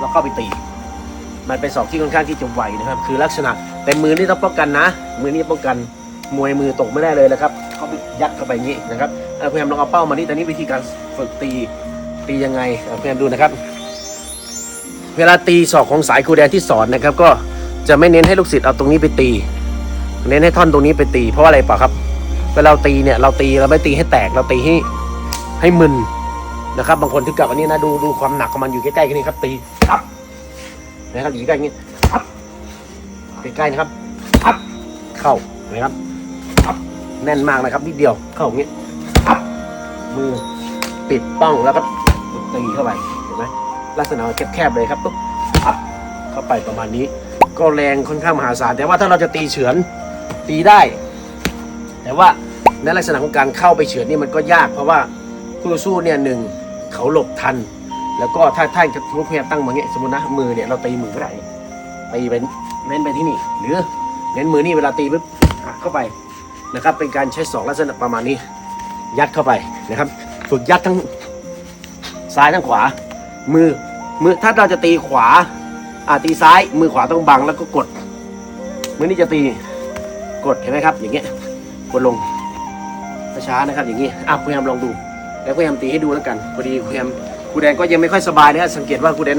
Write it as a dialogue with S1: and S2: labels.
S1: เราเข้าไปตี มันเป็นศอกที่ค่อนข้างที่จะไวนะครับ คือลักษณะแต่มือนี่ต้องป้องกันนะ มือนี่ป้องกันมวยมือตกไม่ได้เลยนะครับ เขาไปยัดเข้าไปอย่างนี้นะครับอาพยายามลองเอาเป้ามานี่แต่นี่วิธีการฝึกตีตียังไงอาพยายามดูนะครับ เวลาตีศอกของสายครูแดนที่สอนนะครับ ก็จะไม่เน้นให้ลูกศิษย์เอาตรงนี้ไปตี เน้นให้ท่อนตรงนี้ไปตี เพราะว่าอะไรเปล่าครับเวลาเราตีเนี่ยเราตีเราไม่ตีให้แตกเราตีให้ให้มึน นะครับบางคนถึงกับอันนี้นะดูดูความหนักของมันอยู่ใกล้ๆกันนี่ครับ ตีครับนะครับอยู่ใกล้ๆอย่างนี้ครับใกล้ๆนะครับครับเข้านะครับครับแน่นมากนะครับนิดเดียวเข้าอย่างนี้ครับมือปิดป้องแล้วก็ตีเข้าไปเห็นไหมลักษณะแคบๆเลยครับปุ๊บครับเข้าไปประมาณนี้ ก็แรงค่อนข้างมหาศาลแต่ว่าถ้าเราจะตีเฉือนตีได้ แต่ว่าในลักษณะของการเข้าไปเฉือนนี่มันก็ยากเพราะว่าคู่สู้เนี่ยหนึ่ง เขาหลบทัน แล้วก็ถ้าถ้าสมมติพยายามตั้งมือย่างเงี้ยสมมตินะมือเนี่ยเราตีมือได้ตีเป็นเน้นไปที่นี่หรือเน้นมือนี่เวลาตีปุ๊บเข้าไปนะครับ เป็นการใช้สองลักษณะประมาณนี้ ยัดเข้าไปนะครับ ฝึกยัดทั้งซ้ายทั้งขวา มือมือถ้าเราจะตีขวาอ่าตีซ้ายมือขวาต้องบังแล้วก็กด มือนี้จะตีกดเห็นไหมครับ อย่างเงี้ยกดลงช้าๆนะครับ อย่างนี้อะพยายามลองดู แล้วพยายามตีให้ดูแล้วกันพอดีพยายามครูแดนก็ยังไม่ค่อยสบายนะครับสังเกตว่าครูแดน